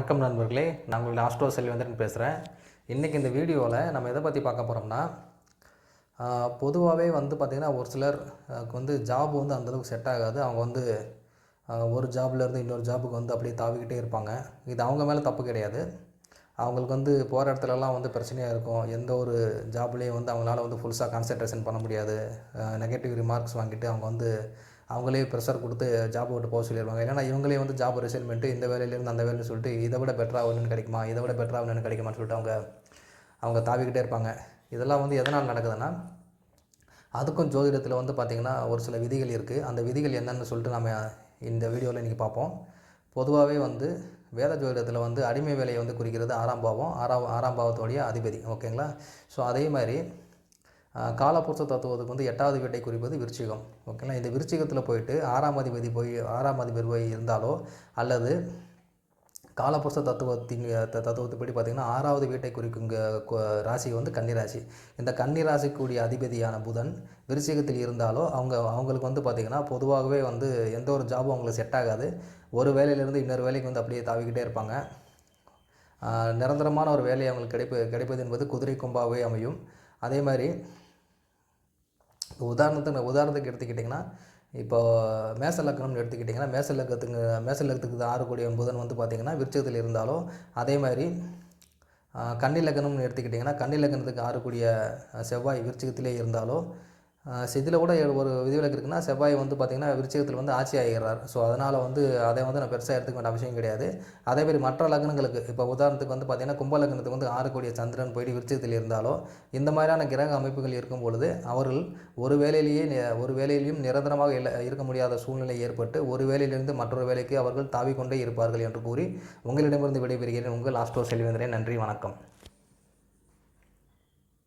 வணக்கம் நண்பர்களே நான் உங்களுடைய ஆஸ்ட்ரோ செல்வந்தன் பேசுகிறேன் இன்றைக்கி இந்த வீடியோவில் நம்ம எதை பற்றி பார்க்க போகிறோம்னா பொதுவாகவே வந்து பார்த்திங்கன்னா ஒரு சிலர் வந்து ஜாப் வந்து அந்தளவுக்கு செட் ஆகாது. அவங்க வந்து ஒரு ஜாப்லேருந்து இன்னொரு ஜாபுக்கு வந்து அப்படியே தாவிக்கிட்டே இருப்பாங்க. இது அவங்க மேலே தப்பு கிடையாது. அவங்களுக்கு வந்து போகிற இடத்துலலாம் வந்து பிரச்சனையாக இருக்கும். எந்த ஒரு ஜாப்லேயும் வந்து அவங்களால வந்து ஃபுல்ஸாக கான்சன்ட்ரேஷன் பண்ண முடியாது. நெகட்டிவ் ரிமார்க்ஸ் வாங்கிட்டு அவங்க வந்து அவங்களே ப்ரெஷர் கொடுத்து ஜாப் விட்டு போக சொல்லிடுவாங்க இல்லைனா இவங்களே வந்து ஜாப் ரிசைன் பண்ணிட்டு இந்த வேலையிலேருந்து அந்த வேலைன்னு சொல்லிட்டு இதை விட பெட்டராக ஒன்று கிடைக்குமா? இதை விட பெட்டராக ஒன்று கிடைக்குமான்னு சொல்லிட்டு அவங்க அவங்க தாவிக்கிட்டே இருப்பாங்க. இதெல்லாம் வந்து எதனால் நடக்குதுன்னா அதுக்கும் ஜோதிடத்தில் வந்து பார்த்திங்கன்னா ஒரு சில விதிகள் இருக்குது அந்த விதிகள் என்னென்னு சொல்லிட்டு நம்ம இந்த வீடியோவில் இன்றைக்கி பார்ப்போம். பொதுவாகவே வந்து வேத ஜோதிடத்தில் வந்து அடிமை வேலையை வந்து குறிக்கிறது ஆறாம் பாவம் ஆறாம் ஆறாம் பாவத்தோடைய அதிபதி. ஓகேங்களா? ஸோ அதே மாதிரி ஆஹ், காலபுருஷ தத்துவத்துக்கு வந்து எட்டாவது வீட்டை குறிப்பது விருச்சிகம். ஓகேங்களா? இந்த விருச்சிகத்தில் போயிட்டு ஆறாம் அதிபதி போய் ஆறாம் அதிபதி போய் இருந்தாலோ அல்லது காலபுருஷ தத்துவத்தின் தத்துவத்துப்படி பார்த்திங்கன்னா ஆறாவது வீட்டை குறிக்கும் ராசி வந்து கன்னிராசி. இந்த கன்னிராசிக்குரிய அதிபதியான புதன் விருச்சிகத்தில் இருந்தாலோ அவங்க அவங்களுக்கு வந்து பார்த்திங்கன்னா பொதுவாகவே வந்து எந்த ஒரு ஜாபும் அவங்களுக்கு செட் ஆகாது. ஒரு வேலையிலேருந்து இன்னொரு வேலைக்கு வந்து அப்படியே தாவிக்கிட்டே இருப்பாங்க. நிரந்தரமான ஒரு வேலை அவங்களுக்கு கிடைப்பு கிடைப்பது என்பது குதிரை கொம்பாகவே அமையும். அதே மாதிரி இப்போ உதாரணத்துக்கு உதாரணத்துக்கு எடுத்துக்கிட்டிங்கன்னா இப்போ மேச லக்னம்னு எடுத்துக்கிட்டிங்கன்னா மேச லக்கத்துக்கு மேச லக்கத்துக்கு ஆறக்கூடிய புதன் வந்து பார்த்திங்கன்னா விருச்சகத்தில் இருந்தாலோ அதே மாதிரி கன்னி லக்னம்னு எடுத்துக்கிட்டிங்கன்னா கன்னி லக்னத்துக்கு ஆறக்கூடிய செவ்வாய் விருச்சகத்திலே இருந்தாலோ இதில் கூட ஒரு விதிவிலக்கு இருக்குன்னா செவ்வாய் வந்து பார்த்திங்கன்னா விருச்சகத்தில் வந்து ஆட்சி ஆகிறார் ஸோ அதனால் வந்து அதை வந்து நான் பெருசாக எடுத்துக்க வேண்டிய அவசியம் கிடையாது. அதே மாதிரி மற்ற லக்னங்களுக்கு இப்போ உதாரணத்துக்கு வந்து பார்த்திங்கன்னா கும்ப லக்னத்துக்கு வந்து ஆறக்கூடிய சந்திரன் போயிட்டு விருச்சகத்தில் இருந்தாலோ இந்த மாதிரியான கிரக அமைப்புகள் இருக்கும் பொழுது அவர்கள் ஒரு வேலையிலேயே ஒரு வேலையிலையும் நிரந்தரமாக இல்லை இருக்க முடியாத சூழ்நிலை ஏற்பட்டு ஒரு வேலையிலிருந்து மற்றொரு வேலைக்கு அவர்கள் தாவிக்கொண்டே இருப்பார்கள் என்று கூறி உங்களிடமிருந்து விடைபெறுகிறேன். உங்கள் ஆஸ்ட்ரோ செல்வேந்திரன் நன்றி வணக்கம்.